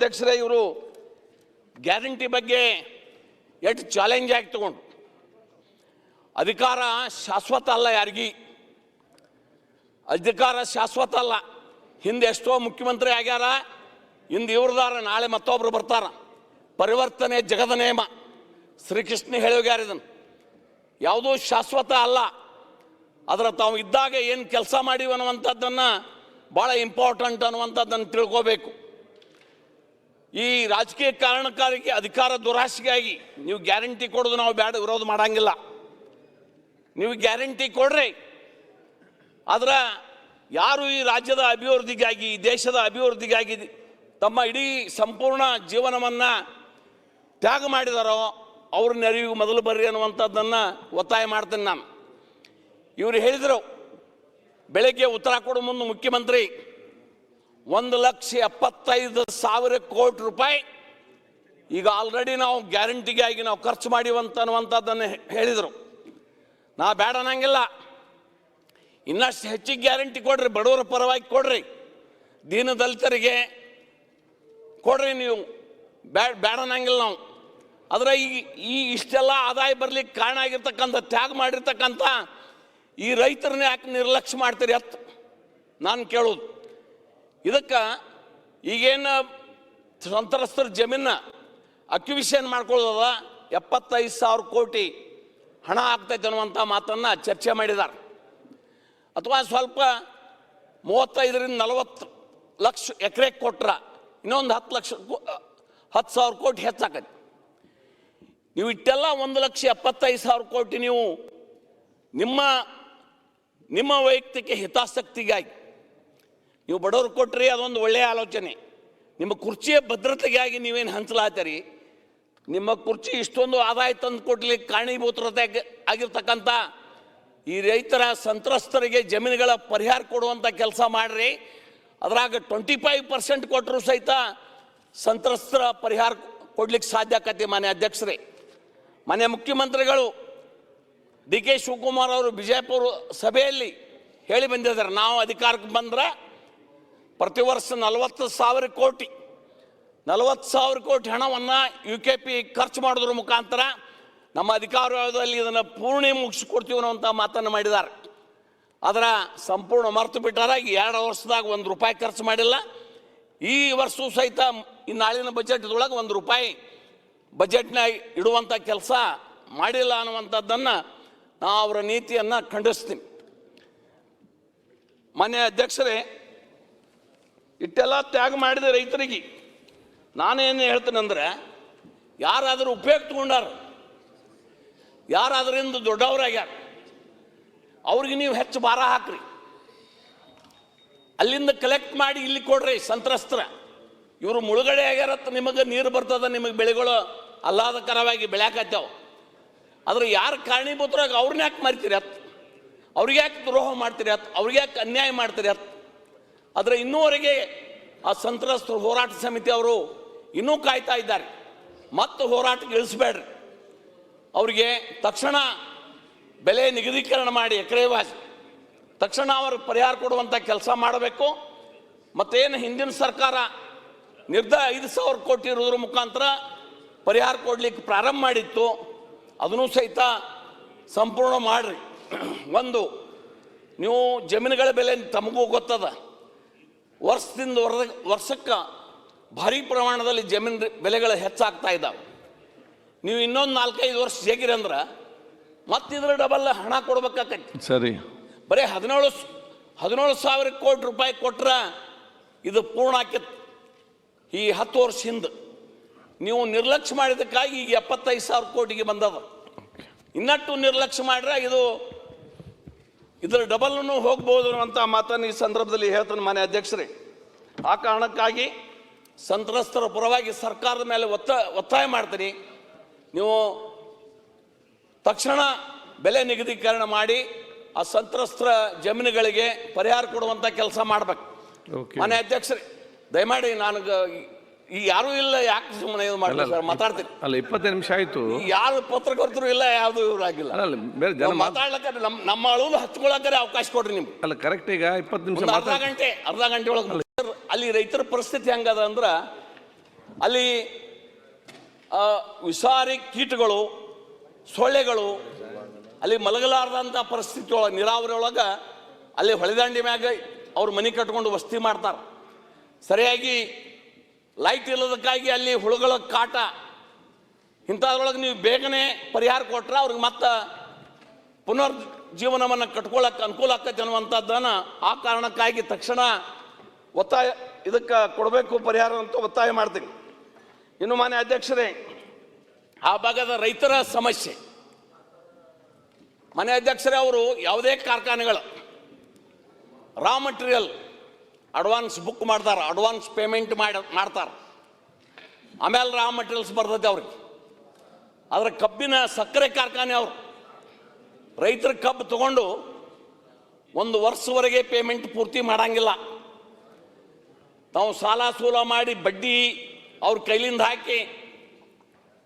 ಅಧ್ಯಕ್ಷರೇ, ಇವರು ಗ್ಯಾರಂಟಿ ಬಗ್ಗೆ ಎಷ್ಟು ಚಾಲೆಂಜ್ ಆಗಿ ತಗೊಂಡು ಅಧಿಕಾರ ಶಾಶ್ವತ ಅಲ್ಲ ಯಾರಿಗಿ. ಅಧಿಕಾರ ಶಾಶ್ವತ ಅಲ್ಲ. ಹಿಂದೆ ಎಷ್ಟೋ ಮುಖ್ಯಮಂತ್ರಿ ಆಗ್ಯಾರ, ಹಿಂದೆ ಇವ್ರದಾರ, ನಾಳೆ ಮತ್ತೊಬ್ರು ಬರ್ತಾರ. ಪರಿವರ್ತನೆ ಜಗದ ನೇಮ. ಶ್ರೀಕೃಷ್ಣ ಹೇಳೋಗ್ಯಾರ ಇದನ್ನು ಯಾವುದೂ ಶಾಶ್ವತ ಅಲ್ಲ. ಅದರ ತಾವು ಇದ್ದಾಗ ಏನು ಕೆಲಸ ಮಾಡಿವಿ ಅನ್ನುವಂಥದ್ದನ್ನು ಭಾಳ ಇಂಪಾರ್ಟೆಂಟ್ ಅನ್ನುವಂಥದ್ದನ್ನು ತಿಳ್ಕೋಬೇಕು. ಈ ರಾಜಕೀಯ ಕಾರಣಕ್ಕಾಗಿ, ಅಧಿಕಾರ ದುರಾಸೆಗಾಗಿ ನೀವು ಗ್ಯಾರಂಟಿ ಕೊಡೋದು ನಾವು ಬೇಡ ವಿರೋಧ ಮಾಡಂಗಿಲ್ಲ. ನೀವು ಗ್ಯಾರಂಟಿ ಕೊಡ್ರಿ. ಆದ್ರೆ ಯಾರು ಈ ರಾಜ್ಯದ ಅಭಿವೃದ್ಧಿಗಾಗಿ ದೇಶದ ಅಭಿವೃದ್ಧಿಗಾಗಿ ತಮ್ಮ ಇಡೀ ಸಂಪೂರ್ಣ ಜೀವನವನ್ನು ತ್ಯಾಗ ಮಾಡಿದಾರೋ, ಅವ್ರ ನೆರವಿಗೆ ಮೊದಲು ಬರ್ರಿ ಅನ್ನುವಂಥದ್ದನ್ನು ಒತ್ತಾಯ ಮಾಡ್ತೇನೆ ನಾನು. ಇವರು ಹೇಳಿದರು, ಬೆಳಗ್ಗೆ ಉತ್ತರ ಕೊಡೋ ಮುಂದೆ ಮುಖ್ಯಮಂತ್ರಿ. ಒಂದು ಲಕ್ಷ ಎಪ್ಪತ್ತೈದು ಸಾವಿರ ಕೋಟಿ ರೂಪಾಯಿ ಈಗ ಆಲ್ರೆಡಿ ನಾವು ಗ್ಯಾರಂಟಿಗಾಗಿ ನಾವು ಖರ್ಚು ಮಾಡಿವಂತನ್ನುವಂಥದ್ದನ್ನು ಹೇಳಿದರು. ನಾ ಬೇಡ ಅನ್ನಂಗಿಲ್ಲ. ಇನ್ನಷ್ಟು ಹೆಚ್ಚಿಗೆ ಗ್ಯಾರಂಟಿ ಕೊಡ್ರಿ, ಬಡವರ ಪರವಾಗಿ ಕೊಡ್ರಿ. ದೀನ ದಲಿತರಿಗೆ ಕೊಡ್ರಿ ನೀವು. ಬ್ಯಾಡ ಬೇಡ ಅನ್ನಂಗಿಲ್ಲ ನಾವು. ಆದರೆ ಈ ಈ ಇಷ್ಟೆಲ್ಲ ಆದಾಯ ಬರ್ಲಿಕ್ಕೆ ಕಾರಣ ಆಗಿರ್ತಕ್ಕಂಥ, ತ್ಯಾಗ ಮಾಡಿರ್ತಕ್ಕಂಥ ಈ ರೈತರನ್ನ ಯಾಕೆ ನಿರ್ಲಕ್ಷ್ಯ ಮಾಡ್ತೀರಿ ಅತ್ತು ನಾನು ಕೇಳೋದು. ಇದಕ್ಕೆ ಈಗೇನು ಸಂತ್ರಸ್ತರ ಜಮೀನ ಅಕ್ವಿಷನ್ ಮಾಡ್ಕೊಳ್ಳೋದ ಎಪ್ಪತ್ತೈದು ಸಾವಿರ ಕೋಟಿ ಹಣ ಆಗ್ತೈತೆ ಅನ್ನುವಂಥ ಮಾತನ್ನು ಚರ್ಚೆ ಮಾಡಿದ್ದಾರೆ ಅಥವಾ ಸ್ವಲ್ಪ ಮೂವತ್ತೈದರಿಂದ ನಲವತ್ತು ಲಕ್ಷ ಎಕರೆ ಕೊಟ್ರ ಇನ್ನೊಂದು ಹತ್ತು ಲಕ್ಷ ಹತ್ತು ಸಾವಿರ ಕೋಟಿ ಹೆಚ್ಚಾಕೈತಿ. ನೀವು ಇಟ್ಟೆಲ್ಲ ಒಂದು ಲಕ್ಷ ಎಪ್ಪತ್ತೈದು ಸಾವಿರ ಕೋಟಿ ನೀವು ನಿಮ್ಮ ನಿಮ್ಮ ವೈಯಕ್ತಿಕ ಹಿತಾಸಕ್ತಿಗಾಗಿ ನೀವು ಬಡವರು ಕೊಟ್ರಿ, ಅದೊಂದು ಒಳ್ಳೆಯ ಆಲೋಚನೆ. ನಿಮ್ಮ ಕುರ್ಚಿಯ ಭದ್ರತೆಗಾಗಿ ನೀವೇನು ಹಂಚಲಾತೀರಿ? ನಿಮ್ಮ ಕುರ್ಚಿ ಇಷ್ಟೊಂದು ಆದಾಯ ತಂದು ಕೊಡ್ಲಿಕ್ಕೆ ಕಾರಣೀಭೂತರತೆ ಆಗಿರ್ತಕ್ಕಂಥ ಈ ರೈತರ ಸಂತ್ರಸ್ತರಿಗೆ ಜಮೀನುಗಳ ಪರಿಹಾರ ಕೊಡುವಂಥ ಕೆಲಸ ಮಾಡ್ರಿ. ಅದ್ರಾಗ ಟ್ವೆಂಟಿ ಫೈವ್ ಪರ್ಸೆಂಟ್ ಕೊಟ್ಟರು ಸಹಿತ ಸಂತ್ರಸ್ತರ ಪರಿಹಾರ ಕೊಡ್ಲಿಕ್ಕೆ ಸಾಧ್ಯ ಆಕತಿ ಮಾನ್ಯ ಅಧ್ಯಕ್ಷರೇ. ಮಾನ್ಯ ಮುಖ್ಯಮಂತ್ರಿಗಳು, ಡಿ ಕೆ ಶಿವಕುಮಾರ್ ಅವರು ಬಿಜಾಪುರ ಸಭೆಯಲ್ಲಿ ಹೇಳಿ ಬಂದಿದ್ದಾರೆ, ನಾವು ಅಧಿಕಾರಕ್ಕೆ ಬಂದ್ರೆ ಪ್ರತಿ ವರ್ಷ ನಲವತ್ತು ಸಾವಿರ ಕೋಟಿ, ನಲವತ್ತು ಸಾವಿರ ಕೋಟಿ ಹಣವನ್ನು ಯು ಕೆ ಪಿ ಖರ್ಚು ಮಾಡೋದ್ರ ಮುಖಾಂತರ ನಮ್ಮ ಅಧಿಕಾರದಲ್ಲಿ ಇದನ್ನು ಪೂರ್ಣಿ ಮುಗಿಸ್ಕೊಡ್ತೀವಿ ಅನ್ನುವಂಥ ಮಾತನ್ನು ಮಾಡಿದ್ದಾರೆ. ಅದರ ಸಂಪೂರ್ಣ ಮರೆತು ಬಿಟ್ಟಾರ ಎರಡು ವರ್ಷದಾಗ ಒಂದು ರೂಪಾಯಿ ಖರ್ಚು ಮಾಡಿಲ್ಲ. ಈ ವರ್ಷವೂ ಸಹಿತ ಈ ನಾಳಿನ ಬಜೆಟ್ದೊಳಗೆ ಒಂದು ರೂಪಾಯಿ ಬಜೆಟ್ನ ಇಡುವಂಥ ಕೆಲಸ ಮಾಡಿಲ್ಲ ಅನ್ನುವಂಥದ್ದನ್ನು ನಾವು ಅವರ ನೀತಿಯನ್ನು ಖಂಡಿಸ್ತೀನಿ ಮಾನ್ಯ ಅಧ್ಯಕ್ಷರೇ ಇಟ್ಟೆಲ್ಲ ತ್ಯಾಗ ಮಾಡಿದ ರೈತರಿಗೆ. ನಾನೇನು ಹೇಳ್ತೇನೆಂದ್ರೆ ಯಾರಾದರೂ ಉಪಯೋಗ ತಗೊಂಡಾರ ಯಾರಾದ್ರಿಂದ ದೊಡ್ಡವರಾಗ್ಯಾರ, ಅವ್ರಿಗೆ ನೀವು ಹೆಚ್ಚು ಭಾರ ಹಾಕ್ರಿ. ಅಲ್ಲಿಂದ ಕಲೆಕ್ಟ್ ಮಾಡಿ ಇಲ್ಲಿ ಕೊಡ್ರಿ ಸಂತ್ರಸ್ತರ. ಇವರು ಮುಳುಗಡೆ ಆಗ್ಯಾರತ್ತ ನಿಮಗೆ ನೀರು ಬರ್ತದ, ನಿಮಗೆ ಬೆಳೆಗಳು ಅಲ್ಲಾದಕರವಾಗಿ ಬೆಳ್ಯಾಕತ್ತಾವ ಆದ್ರೆ ಯಾರು ಕಾರಣೀಭೂತರಾಗ ಅವ್ರನ್ನ ಯಾಕೆ ಮರಿತೀರಿ ಅತ್? ಅವ್ರಿಗೆ ಯಾಕೆ ದ್ರೋಹ ಮಾಡ್ತೀರಿ ಅತ್? ಅವ್ರಿಗೆ ಯಾಕೆ ಅನ್ಯಾಯ ಮಾಡ್ತೀರಿ ಅತ್? ಆದರೆ ಇನ್ನೂವರೆಗೆ ಆ ಸಂತ್ರಸ್ತರ ಹೋರಾಟ ಸಮಿತಿ ಅವರು ಇನ್ನೂ ಕಾಯ್ತಾ ಇದ್ದಾರೆ. ಮತ್ತು ಹೋರಾಟಕ್ಕೆ ಇಳಿಸ್ಬೇಡ್ರಿ. ಅವರಿಗೆ ತಕ್ಷಣ ಬೆಲೆ ನಿಗದೀಕರಣ ಮಾಡಿ ಎಕರೆ ವಾಸಿ ತಕ್ಷಣ ಅವರು ಪರಿಹಾರ ಕೊಡುವಂಥ ಕೆಲಸ ಮಾಡಬೇಕು. ಮತ್ತೇನು ಹಿಂದಿನ ಸರ್ಕಾರ ನಿರ್ಧ ಐದು ಸಾವಿರ ಕೋಟಿ ಇರೋದ್ರ ಮುಖಾಂತರ ಪರಿಹಾರ ಕೊಡಲಿಕ್ಕೆ ಪ್ರಾರಂಭ ಮಾಡಿತ್ತು. ಅದನ್ನು ಸಹಿತ ಸಂಪೂರ್ಣ ಮಾಡಿರಿ. ಒಂದು, ನೀವು ಜಮೀನುಗಳ ಬೆಲೆ ತಮಗೂ ಗೊತ್ತದ. ವರ್ಷದಿಂದ ವರ ವರ್ಷಕ್ಕೆ ಭಾರಿ ಪ್ರಮಾಣದಲ್ಲಿ ಜಮೀನ್ ಬೆಲೆಗಳು ಹೆಚ್ಚಾಗ್ತಾ ಇದ್ದಾವೆ. ನೀವು ಇನ್ನೊಂದು ನಾಲ್ಕೈದು ವರ್ಷ ಹೇಗಿರಿ ಅಂದ್ರೆ ಮತ್ತಿದ್ರ ಡಬಲ್ ಹಣ ಕೊಡ್ಬೇಕಾಕೈತಿ ಸರಿ. ಬರೀ ಹದಿನೇಳು ಹದಿನೇಳು ಸಾವಿರ ಕೋಟಿ ರೂಪಾಯಿ ಕೊಟ್ರೆ ಇದು ಪೂರ್ಣ ಆಕಿತ್ತು ಈ ಹತ್ತು ವರ್ಷ ಹಿಂದೆ ನೀವು ನಿರ್ಲಕ್ಷ್ಯ ಮಾಡಿದ್ದಕ್ಕಾಗಿ ಈಗ ಎಪ್ಪತ್ತೈದು ಸಾವಿರ ಕೋಟಿಗೆ ಬಂದದ. ಇನ್ನಟ್ಟು ನಿರ್ಲಕ್ಷ್ಯ ಮಾಡ್ರೆ ಇದು ಇದರ ಡಬಲ್ನು ಹೋಗ್ಬೋದು ಅಂತ ಮಾತನ್ನು ಈ ಸಂದರ್ಭದಲ್ಲಿ ಹೇಳ್ತಾನೆ ಮನೆ ಅಧ್ಯಕ್ಷರೇ. ಆ ಕಾರಣಕ್ಕಾಗಿ ಸಂತ್ರಸ್ತರ ಪರವಾಗಿ ಸರ್ಕಾರದ ಮೇಲೆ ಒತ್ತ ಒತ್ತಾಯ ಮಾಡ್ತೀನಿ. ನೀವು ತಕ್ಷಣ ಬೆಲೆ ನಿಗದೀಕರಣ ಮಾಡಿ ಆ ಸಂತ್ರಸ್ತರ ಜಮೀನುಗಳಿಗೆ ಪರಿಹಾರ ಕೊಡುವಂಥ ಕೆಲಸ ಮಾಡ್ಬೇಕು. ಮನೆ ಅಧ್ಯಕ್ಷರೇ ದಯಮಾಡಿ ನನಗೆ ಈ ಯಾರು ಇಲ್ಲ ಯಾಕೆ ಸುಮ್ಮನೆ ಇದು ಮಾಡಲ್ಲ ಸರ್? ಮಾತಾಡ್ತೀನಿ. ಅಲ್ಲ ಇಪ್ಪತ್ತೈದು ನಿಮಿಷ ಆಯ್ತು. ಯಾರು ಪತ್ರಕರ್ತರು ಇಲ್ಲ ಯಾವುದು ಇವ್ರು ಆಗಿಲ್ಲ. ಅಲ್ಲ ಬೇರೆ ಜನ ಮಾತಾಡ್ಲಕ್ಕೆ ನಮ್ಮ ನಮ್ಮ ಅಳುಲು ಹಚ್ಕೊಳಕ್ಕಾರೆ ಅವಕಾಶ ಕೊಡ್ರಿ ನಿಮ್ಗೆ. ಅಲ್ಲ ಕರೆಕ್ಟ್ ಈಗ ಇಪ್ಪತ್ತು ನಿಮಿಷ ಅರ್ಧ ಗಂಟೆ ಅರ್ಧ ಗಂಟೆ ಒಳಗೆ ಅಲ್ಲಿ ರೈತರ ಪರಿಸ್ಥಿತಿ ಹೆಂಗದ ಅಂದ್ರೆ ಅಲ್ಲಿ ವಿಷಾರಿ ಕೀಟಗಳು ಸೊಳ್ಳೆಗಳು ಅಲ್ಲಿ ಮಲಗಲಾರ್ದಂಥ ಪರಿಸ್ಥಿತಿ ಒಳಗೆ ನೀರಾವರಿ ಒಳಗೆ ಅಲ್ಲಿ ಹೊಳೆದಂಡಿ ಮ್ಯಾಗ ಅವ್ರು ಮನೆ ಕಟ್ಕೊಂಡು ವಸತಿ ಮಾಡ್ತಾರೆ. ಸರಿಯಾಗಿ ಲೈಟ್ ಇಲ್ಲದಕ್ಕಾಗಿ ಅಲ್ಲಿ ಹುಳುಗಳ ಕಾಟ. ಇಂಥದ್ರೊಳಗೆ ನೀವು ಬೇಗನೆ ಪರಿಹಾರ ಕೊಟ್ಟರೆ ಅವ್ರಿಗೆ ಮತ್ತೆ ಪುನರ್ ಜೀವನವನ್ನು ಕಟ್ಕೊಳ್ಳೋಕೆ ಅನುಕೂಲ ಆಕೈತೆ ಅನ್ನುವಂಥದ್ದನ್ನು ಆ ಕಾರಣಕ್ಕಾಗಿ ತಕ್ಷಣ ಒತ್ತಾಯ, ಇದಕ್ಕೆ ಕೊಡಬೇಕು ಪರಿಹಾರ ಅಂತ ಒತ್ತಾಯ ಮಾಡ್ತೀನಿ. ಇನ್ನು ಮಾನ್ಯ ಅಧ್ಯಕ್ಷರೇ, ಆ ಭಾಗದ ರೈತರ ಸಮಸ್ಯೆ. ಮನೆ ಅಧ್ಯಕ್ಷರೇ, ಅವರು ಯಾವುದೇ ಕಾರ್ಖಾನೆಗಳು ರಾ ಮಟೀರಿಯಲ್ ಅಡ್ವಾನ್ಸ್ ಬುಕ್ ಮಾಡ್ತಾರೆ ಅಡ್ವಾನ್ಸ್ ಪೇಮೆಂಟ್ ಮಾಡಿ, ಮಾಡ್ತಾರೆ. ಆಮೇಲೆ ರಾ ಮಟೀರಿಯಲ್ಸ್ ಬರ್ತೈತೆ ಅವ್ರಿಗೆ. ಆದರೆ ಕಬ್ಬಿನ ಸಕ್ಕರೆ ಕಾರ್ಖಾನೆ ಅವರು. ರೈತರ ಕಬ್ಬು ತಗೊಂಡು ಒಂದು ವರ್ಷವರೆಗೆ ಪೇಮೆಂಟ್ ಪೂರ್ತಿ ಮಾಡಂಗಿಲ್ಲ. ತಾವು ಸಾಲ ಸೂಲ ಮಾಡಿ ಬಡ್ಡಿ ಅವ್ರ ಕೈಲಿಂದ ಹಾಕಿ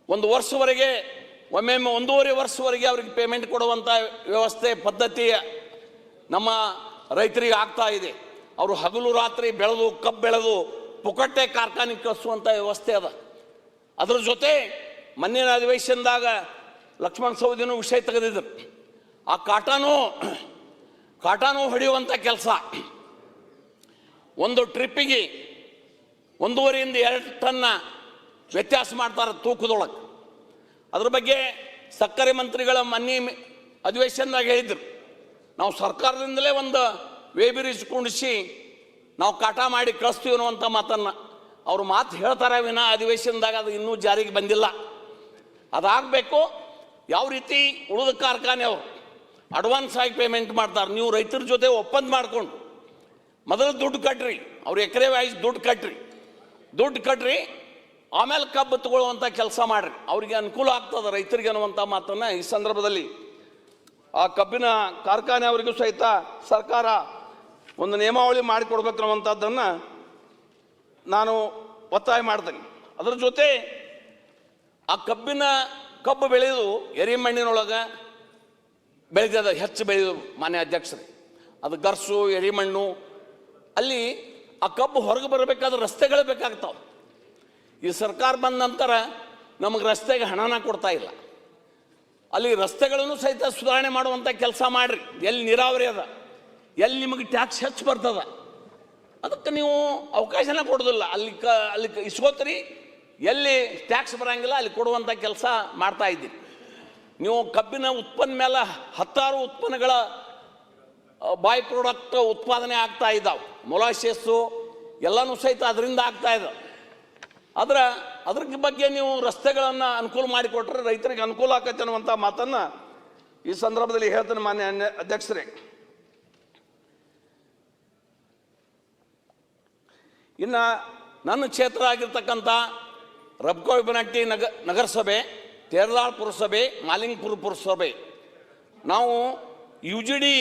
ಒಂದು ವರ್ಷವರೆಗೆ, ಒಮ್ಮೆಮ್ಮೆ ಒಂದೂವರೆ ವರ್ಷವರೆಗೆ ಅವ್ರಿಗೆ ಪೇಮೆಂಟ್ ಕೊಡುವಂಥ ವ್ಯವಸ್ಥೆ, ಪದ್ಧತಿ ನಮ್ಮ ರೈತರಿಗೆ ಆಗ್ತಾ ಇದೆ. ಅವರು ಹಗಲು ರಾತ್ರಿ ಬೆಳೆದು ಕಬ್ಬು ಬೆಳೆದು ಪುಕಟ್ಟೆ ಕಾರ್ಖಾನೆ ಕಳಿಸುವಂಥ ವ್ಯವಸ್ಥೆ ಅದ. ಅದ್ರ ಜೊತೆ ಮಣ್ಣಿನ ಅಧಿವೇಶನದಾಗ ಲಕ್ಷ್ಮಣ ಸೌದಿನೂ ವಿಷಯ ತೆಗೆದಿದ್ರು. ಆ ಕಾಟಾನೂ ಕಾಟಾನೂ ಹೊಡೆಯುವಂಥ ಕೆಲಸ. ಒಂದು ಟ್ರಿಪ್ಪಿಗೆ ಒಂದೂವರೆಯಿಂದ ಎರಡು ಟನ್ನ ವ್ಯತ್ಯಾಸ ಮಾಡ್ತಾರೆ ತೂಕದೊಳಗೆ. ಅದ್ರ ಬಗ್ಗೆ ಸಕ್ಕರೆ ಮಂತ್ರಿಗಳ ಮನ್ನಿ ಅಧಿವೇಶನದಾಗ ಹೇಳಿದ್ರು. ನಾವು ಸರ್ಕಾರದಿಂದಲೇ ಒಂದು ವೇಬಿರಿಸ್ ಕುಣಿಸಿ ನಾವು ಕಾಟ ಮಾಡಿ ಕಳಿಸ್ತೀವಿ ಅನ್ನುವಂಥ ಮಾತನ್ನು. ಅವ್ರು ಮಾತು ಹೇಳ್ತಾರೆ ವಿನ ಅಧಿವೇಶನದಾಗ ಅದು ಇನ್ನೂ ಜಾರಿಗೆ ಬಂದಿಲ್ಲ. ಅದಾಗಬೇಕು, ಯಾವ ರೀತಿ ಉಳಿದ ಕಾರ್ಖಾನೆ ಅವರು, ಅಡ್ವಾನ್ಸ್ ಆಗಿ ಪೇಮೆಂಟ್ ಮಾಡ್ತಾರೆ, ನೀವು ರೈತರ ಜೊತೆ ಒಪ್ಪಂದ ಮಾಡಿಕೊಂಡು, ಮೊದಲು ದುಡ್ಡು ಕಟ್ರಿ, ಅವ್ರು ಎಕರೆ ವೈಸ್ ದುಡ್ಡು ಕಟ್ರಿ. ದುಡ್ಡು ಕಟ್ರಿ, ಆಮೇಲೆ ಕಬ್ಬು ತಗೊಳ್ಳುವಂಥ ಕೆಲಸ ಮಾಡ್ರಿ. ಅವ್ರಿಗೆ ಅನುಕೂಲ ಆಗ್ತದೆ ರೈತರಿಗೆ ಅನ್ನುವಂಥ ಮಾತನ್ನು ಈ ಸಂದರ್ಭದಲ್ಲಿ ಆ ಕಬ್ಬಿನ ಕಾರ್ಖಾನೆ ಅವರಿಗೂ ಸಹಿತ ಸರ್ಕಾರ ಒಂದು ನಿಯಮಾವಳಿ ಮಾಡಿಕೊಡ್ಬೇಕು ಅನ್ನುವಂಥದ್ದನ್ನು ನಾನು ಒತ್ತಾಯ ಮಾಡಿದೆ ಅದರ ಜೊತೆ ಆ ಕಬ್ಬಿನ ಕಬ್ಬು ಬೆಳೆದು ಎರಿಮಣ್ಣಿನೊಳಗೆ ಬೆಳೆದ ಹೆಚ್ಚು ಬೆಳೆದು ಮಾನ್ಯ ಅಧ್ಯಕ್ಷರೇ, ಅದು ಗರ್ಸು ಎರಿಮಣ್ಣು ಅಲ್ಲಿ ಆ ಕಬ್ಬು ಹೊರಗೆ ಬರಬೇಕಾದ್ರೆ ರಸ್ತೆಗಳು ಬೇಕಾಗ್ತಾವೆ. ಈ ಸರ್ಕಾರ ಬಂದ ನಂತರ ನಮಗೆ ರಸ್ತೆಗೆ ಹಣನ ಕೊಡ್ತಾ ಇಲ್ಲ. ಅಲ್ಲಿ ರಸ್ತೆಗಳನ್ನು ಸಹಿತ ಸುಧಾರಣೆ ಮಾಡುವಂಥ ಕೆಲಸ ಮಾಡಿರಿ, ಎಲ್ಲಿ ನೀರಾವರಿ ಅದ. ಎಲ್ಲಿ ನಿಮಗೆ ಟ್ಯಾಕ್ಸ್ ಹೆಚ್ಚು ಬರ್ತದ? ಅದಕ್ಕೆ ನೀವು ಅವಕಾಶನ ಕೊಡೋದಿಲ್ಲ. ಅಲ್ಲಿ ಕ, ಅಲ್ಲಿ ಇಸ್ಕೋತೀರಿ ಎಲ್ಲಿ ಟ್ಯಾಕ್ಸ್ ಬರೋಂಗಿಲ್ಲ, ಅಲ್ಲಿ ಕೊಡುವಂಥ ಕೆಲಸ ಮಾಡ್ತಾ ಇದ್ದೀರಿ. ನೀವು ಕಬ್ಬಿನ ಉತ್ಪನ್ನ ಮೇಲೆ ಹತ್ತಾರು ಉತ್ಪನ್ನಗಳ ಬಾಯ್ ಪ್ರಾಡಕ್ಟ್ ಉತ್ಪಾದನೆ ಆಗ್ತಾ ಇದ್ದಾವೆ ಮೊಲಾಶಿಯಸ್ಸು ಎಲ್ಲನೂ ಸಹಿತ ಅದರಿಂದ ಆಗ್ತಾ ಇದ್ದಾವೆ ಅದರ ಅದ್ರ ಬಗ್ಗೆ ನೀವು ರಸ್ತೆಗಳನ್ನು ಅನುಕೂಲ ಮಾಡಿಕೊಟ್ರೆ ರೈತರಿಗೆ ಅನುಕೂಲ ಆಕತ್ತೆ ಅನ್ನುವಂಥ ಮಾತನ್ನು ಈ ಸಂದರ್ಭದಲ್ಲಿ ಹೇಳ್ತೇನೆ ಮಾನ್ಯ ಅಧ್ಯಕ್ಷರೇ. ಇನ್ನು ನನ್ನ ಕ್ಷೇತ್ರ ಆಗಿರ್ತಕ್ಕಂಥ ರಬ್ಕೋಬಿನಟ್ಟಿ ನಗ, ನಗರಸಭೆ ತೇರದಾಳ್ ಪುರಸಭೆ, ಮಾಲಿಂಗ್ಪುರ ಪುರಸಭೆ. ನಾವು ಯು ಜಿ ಡಿ